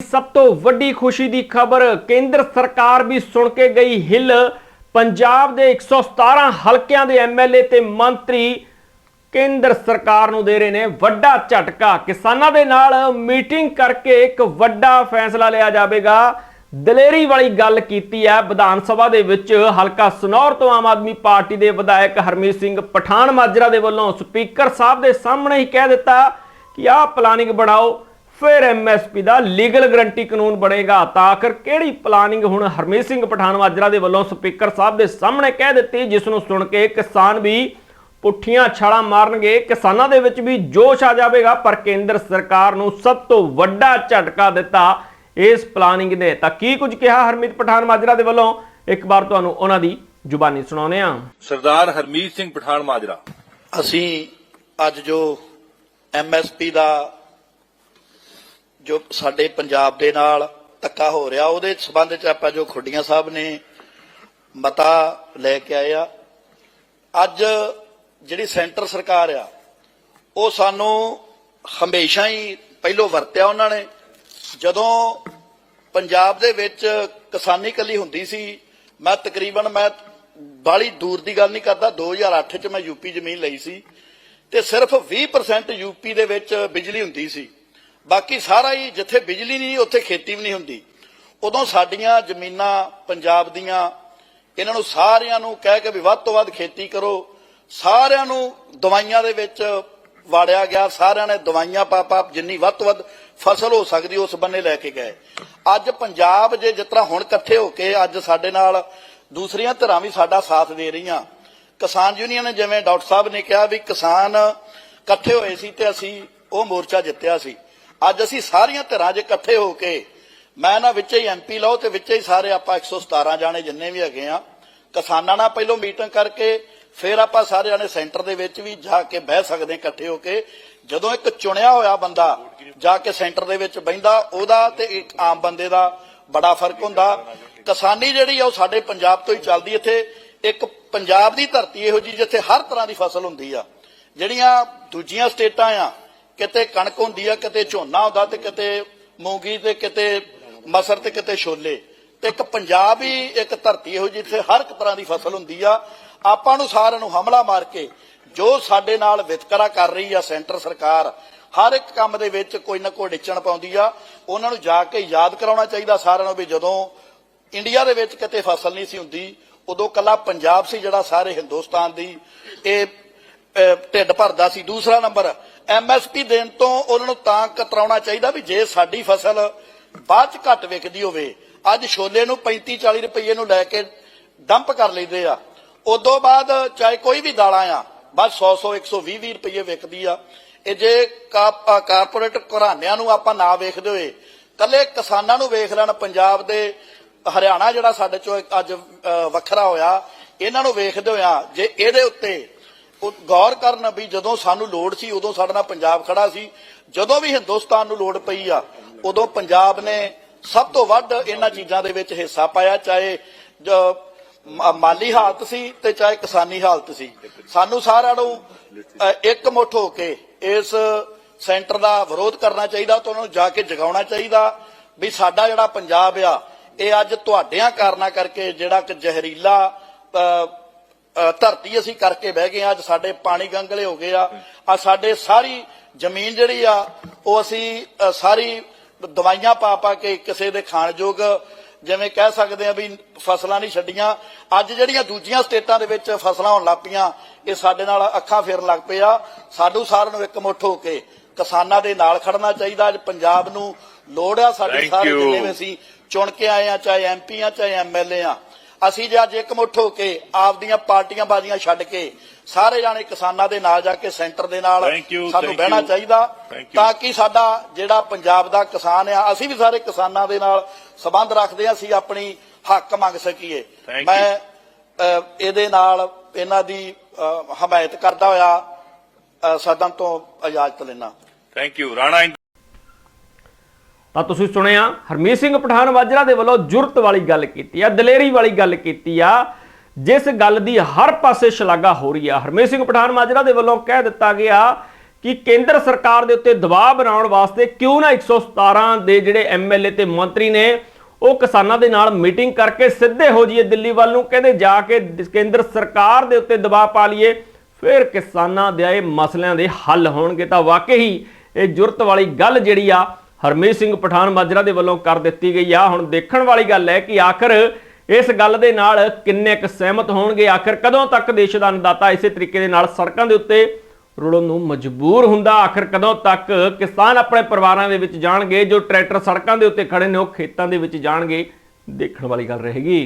ਸਭ ਤੋਂ ਵੱਡੀ ਖੁਸ਼ੀ ਦੀ ਖਬਰ ਕੇਂਦਰ ਸਰਕਾਰ ਵੀ ਸੁਣ ਕੇ ਗਈ ਹਿੱਲ। ਪੰਜਾਬ ਦੇ 117 ਹਲਕਿਆਂ ਦੇ ਐਮਐਲਏ ਤੇ ਮੰਤਰੀ ਕੇਂਦਰ ਸਰਕਾਰ ਨੂੰ ਦੇ ਰਹੇ ਨੇ ਵੱਡਾ ਝਟਕਾ। ਕਿਸਾਨਾਂ ਦੇ ਨਾਲ ਮੀਟਿੰਗ ਕਰਕੇ ਇੱਕ ਵੱਡਾ ਫੈਸਲਾ ਲਿਆ ਜਾਵੇਗਾ। ਦਲੇਰੀ ਵਾਲੀ ਗੱਲ ਕੀਤੀ ਹੈ। ਵਿਧਾਨ ਸਭਾ ਦੇ ਵਿੱਚ ਹਲਕਾ ਸਨੌਰ ਤੋਂ ਆਮ ਆਦਮੀ ਪਾਰਟੀ ਦੇ ਵਿਧਾਇਕ ਹਰਮੀਤ ਸਿੰਘ ਪਠਾਨ ਮਾਜਰਾ ਦੇ ਵੱਲੋਂ ਸਪੀਕਰ ਸਾਹਿਬ ਦੇ ਸਾਹਮਣੇ ਹੀ ਕਹਿ ਦਿੱਤਾ ਕਿ ਆਹ ਪਲਾਨਿੰਗ ਬਣਾਓ। ਫਿਰ ਐਮਐਸਪੀ ਦਾ ਲੀਗਲ ਗਰੰਟੀ ਕਾਨੂੰਨ ਬਣੇਗਾ। ਤਾਂ ਆਖਰ ਕਿਹੜੀ ਪਲਾਨਿੰਗ ਹੁਣ ਹਰਮੀਤ ਸਿੰਘ ਪਠਾਨ ਮਾਜਰਾ ਦੇ ਵੱਲੋਂ ਸਪੀਕਰ ਸਾਹਿਬ ਦੇ ਸਾਹਮਣੇ ਕਹਿ ਦਿੱਤੀ ਜਿਸ ਨੂੰ ਸੁਣ ਕੇ ਕਿਸਾਨ ਵੀ ਪੁੱਠੀਆਂ ਛਾਲਾਂ ਮਾਰਨਗੇ। ਕਿਸਾਨਾਂ ਦੇ ਵਿੱਚ ਵੀ ਜੋਸ਼ ਆ ਜਾਵੇਗਾ ਪਰ ਕੇਂਦਰ ਸਰਕਾਰ ਨੂੰ ਸਭ ਤੋਂ ਵੱਡਾ ਝਟਕਾ ਦਿੱਤਾ ਇਸ ਪਲਾਨਿੰਗ ਨੇ। ਤਾਂ ਕੀ ਕੁਝ ਕਿਹਾ ਹਰਮੀਤ ਪਠਾਨ ਮਾਜਰਾ ਦੇ ਵੱਲੋਂ? ਇੱਕ ਵਾਰ ਤੁਹਾਨੂੰ ਉਹਨਾਂ ਦੀ ਜ਼ੁਬਾਨੀ ਸੁਣਾਉਂਦੇ ਹਾਂ। ਸਰਦਾਰ ਹਰਮੀਤ ਸਿੰਘ ਪਠਾਨ ਮਾਜਰਾ ਅਸੀਂ ਅੱਜ ਜੋ ਐਮਐਸਪੀ ਦਾ ਜੋ ਸਾਡੇ ਪੰਜਾਬ ਦੇ ਨਾਲ ਧੱਕਾ ਹੋ ਰਿਹਾ, ਉਹਦੇ ਸਬੰਧ ਚ ਆਪਾਂ ਜੋ ਖੁੱਡੀਆਂ ਸਾਹਿਬ ਨੇ ਮਤਾ ਲੈ ਕੇ ਆਏ ਆ, ਅੱਜ ਜਿਹੜੀ ਸੈਂਟਰ ਸਰਕਾਰ ਆ, ਉਹ ਸਾਨੂੰ ਹਮੇਸ਼ਾ ਹੀ ਪਹਿਲੋਂ ਵਰਤਿਆ ਉਹਨਾਂ ਨੇ, ਜਦੋਂ ਪੰਜਾਬ ਦੇ ਵਿੱਚ ਕਿਸਾਨੀ ਕੱਲੀ ਹੁੰਦੀ ਸੀ, ਮੈਂ ਤਕਰੀਬਨ ਮੈਂ ਬਾਲੀ ਦੂਰ ਦੀ ਗੱਲ ਨਹੀਂ ਕਰਦਾ 2008 ਚ ਮੈਂ ਯੂਪੀ ਜ਼ਮੀਨ ਲਈ ਸੀ, ਤੇ ਸਿਰਫ 20% ਯੂਪੀ ਦੇ ਵਿੱਚ ਬਿਜਲੀ ਹੁੰਦੀ ਸੀ। ਬਾਕੀ ਸਾਰਾ ਹੀ ਜਿੱਥੇ ਬਿਜਲੀ ਨਹੀਂ, ਉੱਥੇ ਖੇਤੀ ਵੀ ਨਹੀਂ ਹੁੰਦੀ। ਉਦੋਂ ਸਾਡੀਆਂ ਜ਼ਮੀਨਾਂ ਪੰਜਾਬ ਦੀਆਂ, ਇਹਨਾਂ ਨੂੰ ਸਾਰਿਆਂ ਨੂੰ ਕਹਿ ਕੇ ਵੀ ਵੱਧ ਤੋਂ ਵੱਧ ਖੇਤੀ ਕਰੋ। ਸਾਰਿਆਂ ਨੂੰ ਦਵਾਈਆਂ ਦੇ ਵਿੱਚ ਵਾੜਿਆ ਗਿਆ, ਸਾਰਿਆਂ ਨੇ ਦਵਾਈਆਂ ਪਾ ਪਾ ਜਿੰਨੀ ਵੱਧ ਤੋਂ ਵੱਧ ਫਸਲ ਹੋ ਸਕਦੀ, ਉਸ ਬੰਨੇ ਲੈ ਕੇ ਗਏ। ਅੱਜ ਪੰਜਾਬ ਜੇ ਜਿਸ ਤਰ੍ਹਾਂ ਹੁਣ ਇਕੱਠੇ ਹੋ ਕੇ ਅੱਜ ਸਾਡੇ ਨਾਲ ਦੂਸਰੀਆਂ ਧਿਰਾਂ ਵੀ ਸਾਡਾ ਸਾਥ ਦੇ ਰਹੀਆਂ। ਕਿਸਾਨ ਯੂਨੀਅਨ ਨੇ ਜਿਵੇਂ ਡਾਕਟਰ ਸਾਹਿਬ ਨੇ ਕਿਹਾ ਵੀ ਕਿਸਾਨ ਇਕੱਠੇ ਹੋਏ ਸੀ ਤੇ ਅਸੀਂ ਉਹ ਮੋਰਚਾ ਜਿੱਤਿਆ ਸੀ। ਅੱਜ ਅਸੀਂ ਸਾਰੀਆਂ ਧਿਰਾਂ ਚ ਇਕੱਠੇ ਹੋ ਕੇ, ਮੈਂ ਨਾ ਵਿੱਚ ਹੀ ਐਮਪੀ ਲਾਓ ਤੇ ਵਿੱਚ ਹੀ ਸਾਰੇ ਆਪਾਂ 117 ਜਾਣੇ ਜਿੰਨੇ ਵੀ ਹੈਗੇ ਆ, ਕਿਸਾਨਾਂ ਨਾਲ ਪਹਿਲੋਂ ਮੀਟਿੰਗ ਕਰਕੇ ਫਿਰ ਆਪਾਂ ਸਾਰਿਆਂ ਨੇ ਸੈਂਟਰ ਦੇ ਵਿੱਚ ਵੀ ਜਾ ਕੇ ਬਹਿ ਸਕਦੇ ਇਕੱਠੇ ਹੋ ਕੇ। ਜਦੋਂ ਇੱਕ ਚੁਣਿਆ ਹੋਇਆ ਬੰਦਾ ਜਾ ਕੇ ਸੈਂਟਰ ਦੇ ਵਿੱਚ ਬਹਿੰਦਾ, ਉਹਦਾ ਤੇ ਇੱਕ ਆਮ ਬੰਦੇ ਦਾ ਬੜਾ ਫ਼ਰਕ ਹੁੰਦਾ। ਕਿਸਾਨੀ ਜਿਹੜੀ ਆ ਉਹ ਸਾਡੇ ਪੰਜਾਬ ਤੋਂ ਹੀ ਚੱਲਦੀ ਇੱਥੇ। ਇੱਕ ਪੰਜਾਬ ਦੀ ਧਰਤੀ ਇਹੋ ਜੀ ਜਿੱਥੇ ਹਰ ਤਰ੍ਹਾਂ ਦੀ ਫਸਲ ਹੁੰਦੀ ਆ। ਜਿਹੜੀਆਂ ਦੂਜੀਆਂ ਸਟੇਟਾਂ ਆ ਕਿਤੇ ਕਣਕ ਹੁੰਦੀ ਆ, ਕਿਤੇ ਝੋਨਾ ਹੁੰਦਾ ਤੇ ਕਿਤੇ ਮੂੰਗੀ ਤੇ ਕਿਤੇ ਮਸਰ ਤੇ ਕਿਤੇ ਛੋਲੇ। ਤੇ ਇੱਕ ਪੰਜਾਬ ਹੀ ਇੱਕ ਧਰਤੀ ਇਹੋ ਜਿਹੀ ਜਿੱਥੇ ਹਰ ਇੱਕ ਤਰ੍ਹਾਂ ਦੀ ਫਸਲ ਹੁੰਦੀ ਆ। ਆਪਾਂ ਨੂੰ ਸਾਰਿਆਂ ਨੂੰ ਹਮਲਾ ਮਾਰ ਕੇ ਜੋ ਸਾਡੇ ਨਾਲ ਵਿਤਕਰਾ ਕਰ ਰਹੀ ਆ ਸੈਂਟਰ ਸਰਕਾਰ, ਹਰ ਇੱਕ ਕੰਮ ਦੇ ਵਿੱਚ ਕੋਈ ਨਾ ਕੋਈ ਡਿੱਚਣ ਪਾਉਂਦੀ ਆ। ਉਹਨਾਂ ਨੂੰ ਜਾ ਕੇ ਯਾਦ ਕਰਾਉਣਾ ਚਾਹੀਦਾ ਸਾਰਿਆਂ ਨੂੰ ਵੀ ਜਦੋਂ ਇੰਡੀਆ ਦੇ ਵਿੱਚ ਕਿਤੇ ਫਸਲ ਨਹੀਂ ਸੀ ਹੁੰਦੀ, ਉਦੋਂ ਕੱਲਾ ਪੰਜਾਬ ਸੀ ਜਿਹੜਾ ਸਾਰੇ ਹਿੰਦੁਸਤਾਨ ਦੀ ਇਹ ਢਿੱਡ ਭਰਦਾ ਸੀ। ਦੂਸਰਾ ਨੰਬਰ ਐਮਐਸਪੀ ਦੇਣ ਤੋਂ ਉਹਨਾਂ ਨੂੰ ਤਾਂ ਕਤਰਾਉਣਾ ਚਾਹੀਦਾ ਵੀ ਜੇ ਸਾਡੀ ਫਸਲ ਬਾਅਦ ਚ ਘੱਟ ਵਿਕਦੀ ਹੋਵੇ, ਅੱਜ ਛੋਲੇ ਨੂੰ 35 40 ਰੁਪਏ ਨੂੰ ਲੈ ਕੇ ਡੰਪ ਕਰ ਲੈਂਦੇ ਆ। ਉਦੋਂ ਬਾਅਦ ਚਾਹੇ ਕੋਈ ਵੀ ਦਾਲਾਂ ਆ, ਬਸ 100 100 120 20 ਰੁਪਏ ਵਿਕਦੀ ਆ। ਇਹ ਜੇ ਕਾਰਪੋਰੇਟ ਘਰਾਣਿਆਂ ਨੂੰ ਆਪਾਂ ਨਾ ਵੇਖਦੇ ਹੋਏ ਕੱਲੇ ਕਿਸਾਨਾਂ ਨੂੰ ਵੇਖ ਲੈਣ, ਪੰਜਾਬ ਦੇ ਹਰਿਆਣਾ ਜਿਹੜਾ ਸਾਡੇ ਚੋਂ ਅੱਜ ਵੱਖਰਾ ਹੋਇਆ, ਇਹਨਾਂ ਨੂੰ ਵੇਖਦੇ ਹੋਇਆ ਜੇ ਇਹਦੇ ਉੱਤੇ ਗੌਰ ਕਰਨ ਵੀ ਜਦੋਂ ਸਾਨੂੰ ਲੋੜ ਸੀ ਉਦੋਂ ਸਾਡੇ ਨਾਲ ਪੰਜਾਬ ਖੜਾ ਸੀ। ਜਦੋਂ ਵੀ ਹਿੰਦੁਸਤਾਨ ਨੂੰ ਲੋੜ ਪਈ ਆ ਉਦੋਂ ਪੰਜਾਬ ਨੇ ਸਭ ਤੋਂ ਵੱਧ ਇਹਨਾਂ ਚੀਜ਼ਾਂ ਦੇ ਵਿੱਚ ਹਿੱਸਾ ਪਾਇਆ ਚਾਹੇ ਮਾਲੀ ਹਾਲਤ ਸੀ ਤੇ ਚਾਹੇ ਕਿਸਾਨੀ ਹਾਲਤ ਸੀ। ਸਾਨੂੰ ਸਾਰਿਆਂ ਨੂੰ ਅ, ਇੱਕ ਮੁੱਠ ਹੋ ਕੇ ਇਸ ਸੈਂਟਰ ਦਾ ਵਿਰੋਧ ਕਰਨਾ ਚਾਹੀਦਾ ਤੇ ਉਹਨਾਂ ਨੂੰ ਜਾ ਕੇ ਜਗਾਉਣਾ ਚਾਹੀਦਾ ਵੀ ਸਾਡਾ ਜਿਹੜਾ ਪੰਜਾਬ ਆ ਇਹ ਅੱਜ ਤੁਹਾਡਿਆਂ ਕਾਰਨਾਂ ਕਰਕੇ ਜਿਹੜਾ ਕਿ ਜ਼ਹਿਰੀਲਾ ਧਰਤੀ ਅਸੀਂ ਕਰਕੇ ਬਹਿ ਗਏ ਆ ਅੱਜ ਸਾਡੇ ਪਾਣੀ ਗੰਗਲੇ ਹੋ ਗਏ ਆ। ਆ ਸਾਡੇ ਸਾਰੀ ਜ਼ਮੀਨ ਜਿਹੜੀ ਆ ਉਹ ਅਸੀਂ ਸਾਰੀ ਦਵਾਈਆਂ ਪਾ ਪਾ ਕੇ ਕਿਸੇ ਦੇ ਖਾਣ ਯੋਗ ਜਿਵੇਂ ਕਹਿ ਸਕਦੇ ਆ ਵੀ ਫਸਲਾਂ ਨਹੀਂ ਛੱਡੀਆਂ। ਅੱਜ ਜਿਹੜੀਆਂ ਦੂਜੀਆਂ ਸਟੇਟਾਂ ਦੇ ਵਿੱਚ ਫਸਲਾਂ ਹੋਣ ਲੱਪੀਆਂ ਇਹ ਸਾਡੇ ਨਾਲ ਅੱਖਾਂ ਫੇਰਨ ਲੱਗ ਪਏ ਆ। ਸਾਡੂ ਸਾਰਿਆਂ ਨੂੰ ਇਕਮੁੱਠ ਹੋ ਕੇ ਕਿਸਾਨਾਂ ਦੇ ਨਾਲ ਖੜਨਾ ਚਾਹੀਦਾ। ਅੱਜ ਪੰਜਾਬ ਨੂੰ ਲੋੜ ਆ ਸਾਡੇ ਸਾਰੇ. ਜਿੰਨੇ ਵੀ ਅਸੀਂ ਚੁਣ ਕੇ ਆਏ ਆ ਚਾਹੇ ਐਮਪੀ ਆ ਚਾਹੇ ਐਮਐਲਏ ਆ। ਅਸੀਂ ਜੇ ਅੱਜ ਇਕਮੁੱਠ ਹੋ ਕੇ ਆਪਦੀਆਂ ਪਾਰਟੀਆਂ ਬਾਜ਼ੀਆਂ ਛੱਡ ਕੇ ਸਾਰੇ ਜਾਣੇ ਕਿਸਾਨਾਂ ਦੇ ਨਾਲ ਜਾ ਕੇ ਸੈਂਟਰ ਦੇ ਨਾਲ ਸਾਨੂੰ ਬਹਿਣਾ. ਚਾਹੀਦਾ. ਤਾਂ ਕਿ ਸਾਡਾ ਜਿਹੜਾ ਪੰਜਾਬ ਦਾ ਕਿਸਾਨ ਆ ਅਸੀਂ ਵੀ ਸਾਰੇ ਕਿਸਾਨਾਂ ਦੇ ਨਾਲ ਸਬੰਧ ਰੱਖਦੇ ਆ ਅਸੀਂ ਆਪਣੀ ਹੱਕ ਮੰਗ ਸਕੀਏ. ਮੈਂ ਇਹਦੇ ਨਾਲ ਇਹਨਾਂ ਦੀ ਹਮਾਇਤ ਕਰਦਾ ਹੋਇਆ ਸਦਨ ਤੋਂ ਇਜਾਜ਼ਤ ਲੈਣਾ ਥੈਂਕ ਯੂ ਰਾਣਾ ਤਾਂ ਤੁਸੀਂ ਸੁਣਿਆ, ਹਰਮੀਤ ਸਿੰਘ ਪਠਾਨ ਮਾਜਰਾ ਦੇ ਵੱਲੋਂ ਜੁਰਤ ਵਾਲੀ ਗੱਲ ਕੀਤੀ ਆ, ਦਲੇਰੀ ਵਾਲੀ ਗੱਲ ਕੀਤੀ ਆ, ਜਿਸ ਗੱਲ ਦੀ ਹਰ ਪਾਸੇ ਸ਼ਲਾਘਾ ਹੋ ਰਹੀ ਆ। ਹਰਮੀਤ ਸਿੰਘ ਪਠਾਨ ਮਾਜਰਾ ਦੇ ਵੱਲੋਂ ਕਹਿ ਦਿੱਤਾ ਗਿਆ ਕਿ ਕੇਂਦਰ ਸਰਕਾਰ ਦੇ ਉੱਤੇ ਦਬਾਅ ਬਣਾਉਣ ਵਾਸਤੇ ਕਿਉਂ ਨਾ 117 ਦੇ ਜਿਹੜੇ ਐਮਐਲਏ ਤੇ ਮੰਤਰੀ ਨੇ, ਉਹ ਕਿਸਾਨਾਂ ਦੇ ਨਾਲ ਮੀਟਿੰਗ ਕਰਕੇ ਸਿੱਧੇ ਹੋ ਜਾਈਏ ਦਿੱਲੀ ਵੱਲ ਨੂੰ, ਕਹਿੰਦੇ ਜਾ ਕੇ ਕੇਂਦਰ ਸਰਕਾਰ ਦੇ ਉੱਤੇ ਦਬਾਅ ਪਾ ਲਈਏ, ਫਿਰ ਕਿਸਾਨਾਂ ਦੇ ਇਹ ਮਸਲਿਆਂ ਦੇ ਹੱਲ ਹੋਣਗੇ। ਤਾਂ ਵਾਕਈ ਇਹ ਜੁਰਤ ਵਾਲੀ ਗੱਲ ਜਿਹੜੀ ਆ ਹਰਮੀਤ ਸਿੰਘ ਪਠਾਨ ਮਾਜਰਾ ਦੇ ਵੱਲੋਂ ਕਰ ਦਿੱਤੀ ਗਈ ਆ। ਹੁਣ ਦੇਖਣ ਵਾਲੀ ਗੱਲ ਹੈ ਕਿ ਆਖਰ ਇਸ ਗੱਲ ਦੇ ਨਾਲ ਕਿੰਨੇ ਕੁ ਸਹਿਮਤ ਹੋਣਗੇ? ਆਖਰ ਕਦੋਂ ਤੱਕ ਦੇਸ਼ ਦਾ ਅੰਨਦਾਤਾ ਇਸੇ ਤਰੀਕੇ ਦੇ ਨਾਲ ਸੜਕਾਂ ਦੇ ਉੱਤੇ ਰੁਲਣ ਨੂੰ ਮਜਬੂਰ ਹੁੰਦਾ? ਆਖਰ ਕਦੋਂ ਤੱਕ ਕਿਸਾਨ ਆਪਣੇ ਪਰਿਵਾਰਾਂ ਦੇ ਵਿੱਚ ਜਾਣਗੇ? ਜੋ ਟਰੈਕਟਰ ਸੜਕਾਂ ਦੇ ਉੱਤੇ ਖੜੇ ਨੇ, ਉਹ ਖੇਤਾਂ ਦੇ ਵਿੱਚ ਜਾਣਗੇ। ਦੇਖਣ ਵਾਲੀ ਗੱਲ ਰਹੇਗੀ।